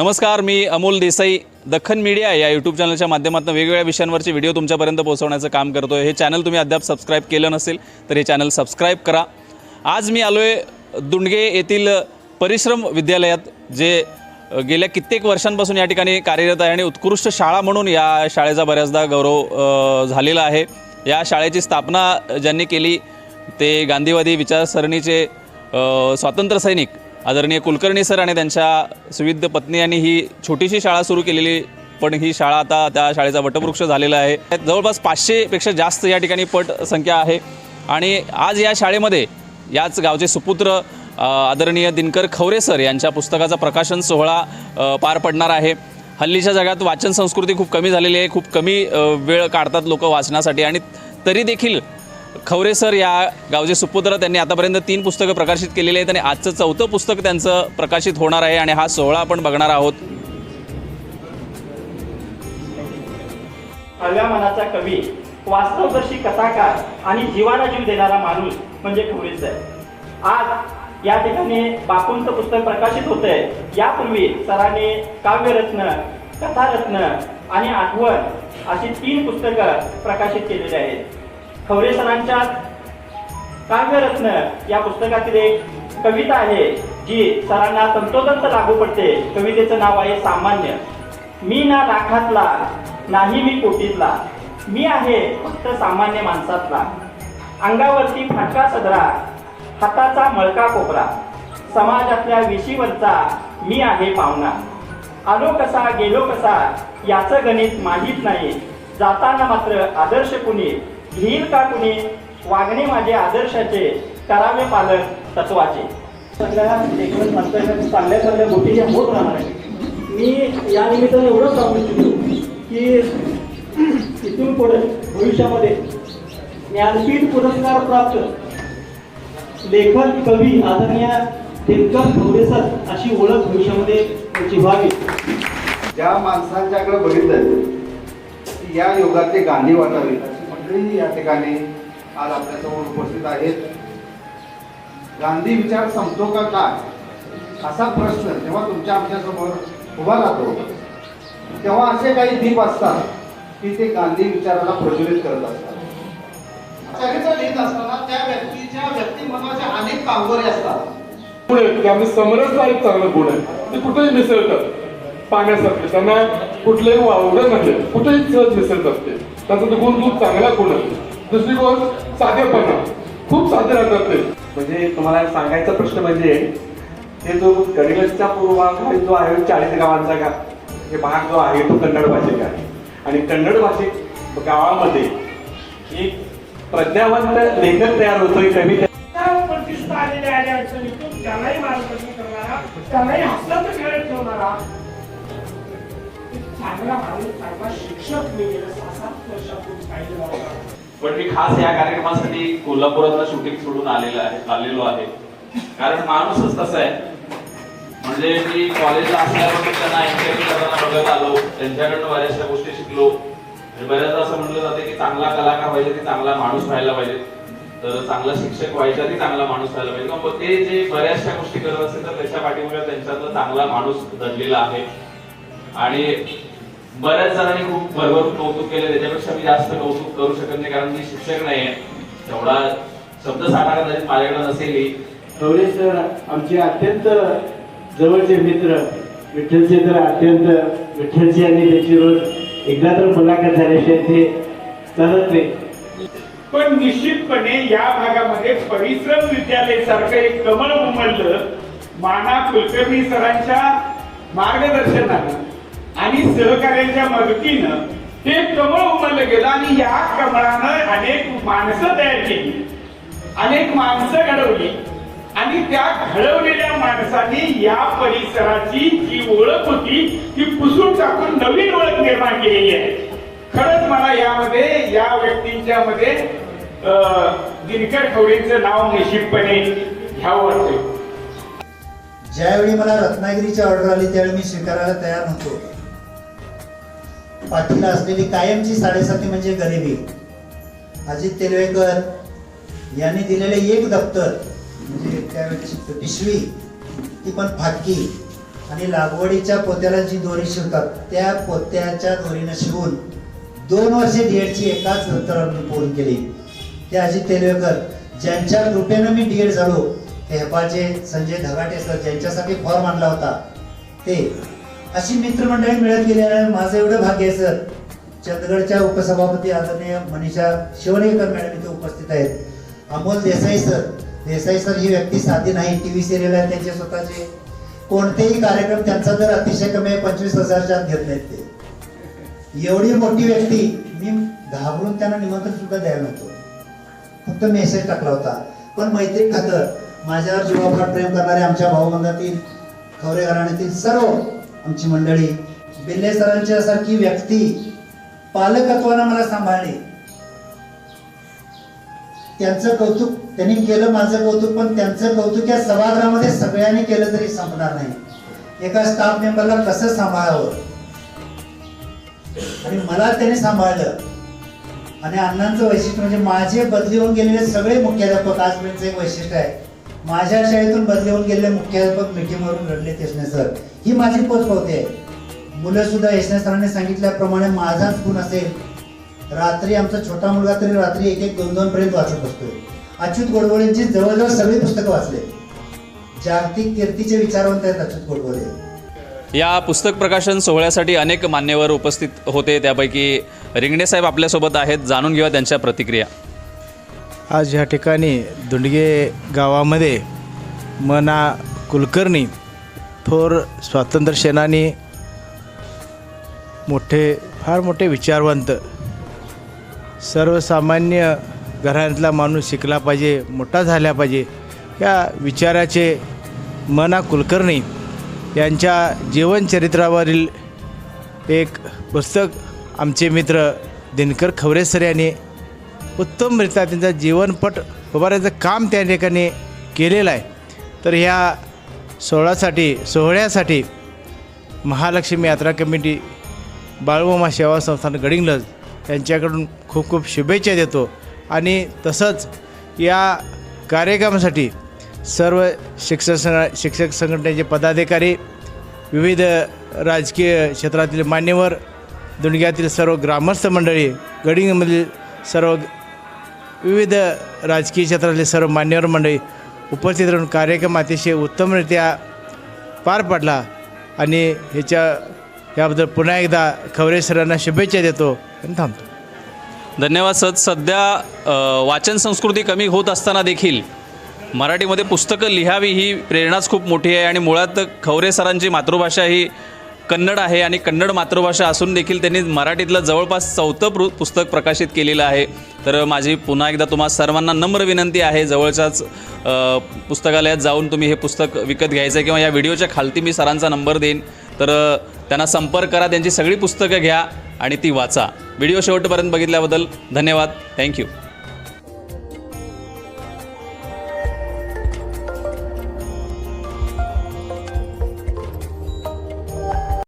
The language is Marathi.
नमस्कार मी अमोल देसाई दखन मीडिया या यूट्यूब चॅनलच्या माध्यमातून वेगवेगळ्या विषयांवरचे व्हिडिओ तुमच्यापर्यंत पोहोचवण्याचं काम करतो आहे हे चॅनल तुम्ही अद्याप सबस्क्राईब केलं नसेल तर हे चॅनल सबस्क्राईब करा. आज मी आलो आहे दुंडगे येथील परिश्रम विद्यालयात जे गेल्या कित्येक वर्षांपासून या ठिकाणी कार्यरत आहे आणि उत्कृष्ट शाळा म्हणून या शाळेचा बऱ्याचदा गौरव झालेला आहे. या शाळेची स्थापना ज्यांनी केली ते गांधीवादी विचारसरणीचे स्वातंत्र्यसैनिक स्वातंत्र्य सैनिक आदरणीय कुलकर्णी सर आणि त्यांच्या सुविध पत्नी यांनी ही छोटीशी शाळा सुरू केलेली पण ही शाळा आता त्या शाळेचा वटवृक्ष झालेला आहे. जवळपास पाचशेपेक्षा जास्त या ठिकाणी पट संख्या आहे. आणि आज या शाळेमध्ये याच गावचे सुपुत्र आदरणीय दिनकर खवरे सर यांच्या पुस्तकाचा प्रकाशन सोहळा पार पडणार आहे. हल्लीच्या जगात वाचन संस्कृती खूप कमी झालेली आहे. खूप कमी वेळ काढतात लोक वाचण्यासाठी आणि तरी देखील खवरे सर या गावचे सुपुत्र त्यांनी आतापर्यंत तीन पुस्तकं प्रकाशित केलेली आहेत आणि आजचं चौथं पुस्तक त्यांचं प्रकाशित होणार आहे आणि हा सोहळा आपण बघणार आहोत. हव्या मनाचा कवी वास्तवदर्शी कथाकार आणि जीवाला जीव देणारा माणूस म्हणजे खवरे आहे आज या ठिकाणी बापूंचं पुस्तक प्रकाशित होत आहे यापूर्वी सरांनी काव्यरत्न कथारत्न आणि आठवण अशी तीन पुस्तकं प्रकाशित केलेली आहेत. खवरे सरांच्या काव्यरत्न या पुस्तकातील एक कविता आहे जी सरांना तंतोतंत लागू पडते. कवितेचं नाव आहे सामान्य. मी ना लाखातला नाही मी कोटीतला. मी आहे फक्त सामान्य माणसातला. अंगावरती फाटका सदरा हाताचा मळका कोपरा. समाजातल्या विशीवरचा मी आहे पाहुणा. आलो कसा गेलो कसा याचं गणित माहीत नाही. जाताना मात्र आदर्श कुणी घेईल का कुणी? वागणे माझे आदर्शाचे करावे पालन तत्वाचे. सगळ्या लेखन मंत्र्यांना चांगल्या चांगल्या गोष्टी होत राहणार आहे मी या निमित्ताने एवढं सांगू इच्छितो की इथून पुढे भविष्यामध्ये ज्ञानपीठ पुरस्कार प्राप्त लेखक कवी आदरणीय दिनकर खवरेसर अशी ओळख भविष्यामध्ये त्याची व्हावी. ज्या माणसांच्याकडे बघितलं या युगातले गांधी वाटावे. मंडळी या ठिकाणी आज आपल्यासमोर उपस्थित आहेत. गांधी विचार संपतो का काय? असा प्रश्न जेव्हा तुमच्या आमच्यासमोर उभा राहतो तेव्हा असे काही दीप असतात की ते गांधी विचाराला प्रज्वलित करत असतात. चरित्र लिहित असताना त्या व्यक्तीच्या व्यक्तिमत्वाचे अनेक कांगोरे असतात. गुण आहेत त्यामुळे समरसता एक चांगलं गुण आहे ते कुठेही मिसळतात. पाण्यासारखे. त्यांना कुठलंही वावडं नाही कुठेही सहज मिसळतात ते त्याचा तो गुण खूप चांगला गुण आहे. दुसरी गोष्ट साधेपणा खूप साधे राहतात ते. म्हणजे तुम्हाला सांगायचा प्रश्न म्हणजे हे जो गडिलसचा पूर्व भाग आहे जो आहे चाळीस गावांचा गा हे भाग जो आहे तो कन्नड भाषिक आहे. आणि कन्नड भाषिक गावामध्ये एक प्रज्ञावंत लेखक तयार होतोय कवी प्रतिष्ठा आलेल्या आल्या अडचणीतून त्यालाही मार्गदर्शन करणारा त्यालाही हसत खेळत ठेवणारा चांगला माणूस चांगला शिक्षक सात वर्षापूर्वी पण मी खास या कार्यक्रमासाठी कोल्हापुरातला शूटिंग सोडून आलेला आहे आलेलो आहे. कारण माणूसच तसा आहे. म्हणजे मी कॉलेजला असल्यापासून त्यांना इंटरव्ह्यू करताना बघत आलो. त्यांच्याकडनं बऱ्याचशा गोष्टी शिकलो. आणि बऱ्याचदा असं म्हटलं जाते की चांगला कलाकार व्हायचा की चांगला माणूस व्हायला पाहिजे. तर चांगला शिक्षक व्हायचा की चांगला माणूस व्हायला पाहिजे. मग ते जे बऱ्याचशा गोष्टी करत असतील तर त्याच्या पाठीमागे त्यांच्यातला चांगला माणूस दडलेला आहे. आणि बऱ्याच जणांनी खूप भरभरून कौतुक केले. त्याच्यापेक्षा मी जास्त कौतुक करू शकत नाही कारण मी शिक्षक नाही आहे तेवढा शब्द साठा कदाचित माझ्याकडे नसेलही. खवरे सर आमचे अत्यंत जवळचे मित्र विठ्ठलचे तर अत्यंत विठ्ठलचे आणि त्याची रोज एकदा तर मुलाखत झाल्याशिवाय ते चालत नाही. पण निश्चितपणे या भागामध्ये परिश्रम विद्यालय सारखं एक कमळ उमललं माना कुलकर्णी सरांच्या मार्गदर्शनानं. आणि सहकार्यांच्या मदतीनं ते कमळ उमललं गेलं आणि या कमळानं अनेक माणसं तयार केली. अनेक माणसं घडवली. आणि त्या घडवलेल्या माणसांनी या परिसराची जी ओळख होती ती पुसून टाकून नवीन ओळख निर्माण केलेली आहे. खरंच मला यामध्ये या व्यक्तींच्या मध्ये अं, दिनकर खवडेंचं नाव निश्चितपणे घ्यावं वाटतंय. ज्यावेळी मला रत्नागिरीची ऑर्डर आली त्यावेळी मी स्वीकारायला तयार नव्हतो. पाठीला असलेली कायमची साडेसाती म्हणजे गरिबी. अजित तेलवेकर यांनी दिलेले एक दप्तर म्हणजे त्यावेळेची पिशवी ती पण फाटकी आणि लागवडीच्या पोत्याला जी दोरी शिवतात त्या पोत्याच्या दोरीनं शिवून दोन वर्षे डीएडची एकाच दप्तरावर मी पूर्ण केली. ते अजित तेलवेकर ज्यांच्या कृपेनं मी डीएड झालो ते हेपाचे संजय धगाटे सर ज्यांच्यासाठी फॉर्म आणला होता ते अशी मित्रमंडळी मिळत गेल्याने माझं एवढं भाग्य आहे सर. चंदगडच्या उपसभापती आदरणीय मनीषा शिवणेकर मॅडम इथे उपस्थित आहेत. अमोल देसाई सर. देसाई सर ही व्यक्ती साधी नाही. टीव्ही सिरियल आहे त्यांचे स्वतःचे. कोणतेही कार्यक्रम त्यांचा जर अतिशय कमी आहे. पंचवीस हजारच्या आत घेत नाहीत ते. एवढी मोठी व्यक्ती मी घाबरून त्यांना निमंत्रण सुद्धा द्यायला नव्हतो. फक्त मेसेज टाकला होता. पण मैत्री खातर माझ्यावर जीवाभार प्रेम करणारे आमच्या भाऊबंधातील खवरे घराण्यातील सर्व आमची मंडळी बिल्ले सरांच्या सारखी व्यक्ती पालकत्वानं मला सांभाळली. त्यांचं कौतुक त्यांनी केलं माझं कौतुक पण त्यांचं कौतुक या सभागृहामध्ये सगळ्यांनी केलं तरी संपणार नाही. एका स्टाफ मेंबरला कसं सांभाळावं? आणि मला त्याने सांभाळलं. आणि अण्णांचं वैशिष्ट्य म्हणजे माझे बदली होऊन गेलेले सगळे मुख्याध्यापक आज एक वैशिष्ट्य आहे. माझ्या शाळेतून बदली होऊन गेलेले मुख्याध्यापक मिटिंगवरून घडले तेसने सर. ही माझी पोच पावते आहे मुलं सुद्धा यशने सरांनी सांगितल्याप्रमाणे माझाच गुण असेल. रात्री आमचा छोटा मुलगा तरी रात्री एक एक दोन दोन पर्यंत वाचत असतोय अच्युत गोडबोलेंची जवळजवळ सगळी पुस्तकं वाचले. जागतिक कीर्तीचे विचारवंत आहेत अच्युत गोडबोले या पुस्तक प्रकाशन सोहळ्यासाठी अनेक मान्यवर उपस्थित होते. त्यापैकी रिंगणे साहेब आपल्यासोबत आहेत. जाणून घेऊया त्यांच्या प्रतिक्रिया. आज या ठिकाणी दुंडगे गावामध्ये मना कुलकर्णी थोर स्वातंत्र्यसेनानी मोठे फार मोठे विचारवंत सर्वसामान्य घराण्यातला माणूस शिकला पाहिजे मोठा झाला पाहिजे या विचाराचे मना कुलकर्णी यांच्या जीवनचरित्रावरील एक पुस्तक आमचे मित्र दिनकर खवरे सर यांनी उत्तमरित्या त्यांचा जीवनपट उभारायचं काम त्या ठिकाणी केलेलं आहे. तर ह्या सोहळासाठी सोहळ्यासाठी महालक्ष्मी यात्रा कमिटी बाळवमा सेवा संस्थान गडिंगलज यांच्याकडून खूप खूप शुभेच्छा देतो. आणि तसंच या कार्यक्रमासाठी सर्व शिक्षक संघ शिक्षक संघटनेचे पदाधिकारी विविध राजकीय क्षेत्रातील मान्यवर दुनियातील सर्व ग्रामस्थ मंडळी गडिंगमधील सर्व विविध राजकीय क्षेत्रातील सर्व मान्यवर मंडळी उपस्थित राहून कार्यक्रम अतिशय उत्तमरित्या पार पडला आणि ह्याच्या याबद्दल पुन्हा एकदा खवरे सरांना शुभेच्छा देतो आणि थांबतो. धन्यवाद सर. सध्या वाचन संस्कृती कमी होत असताना देखील मराठीमध्ये पुस्तकं लिहावी ही प्रेरणाच खूप मोठी आहे आणि मुळात खवरे सरांची मातृभाषा ही कन्नड आहे आणि कन्नड मातृभाषा असून देखील त्यांनी मराठीतलं जवळपास चौथं पृ पुस्तक प्रकाशित केलेलं आहे. तर माझी पुन्हा एकदा तुम्हा सर्वांना नम्र विनंती आहे जवळच्याच पुस्तकालयात जाऊन तुम्ही हे पुस्तक विकत घ्यायचं आहे किंवा या व्हिडिओच्या खालती मी सरांचा नंबर देईन. तर त्यांना संपर्क करा त्यांची सगळी पुस्तकं घ्या आणि ती वाचा. व्हिडिओ शेवटपर्यंत बघितल्याबद्दल धन्यवाद. थँक्यू.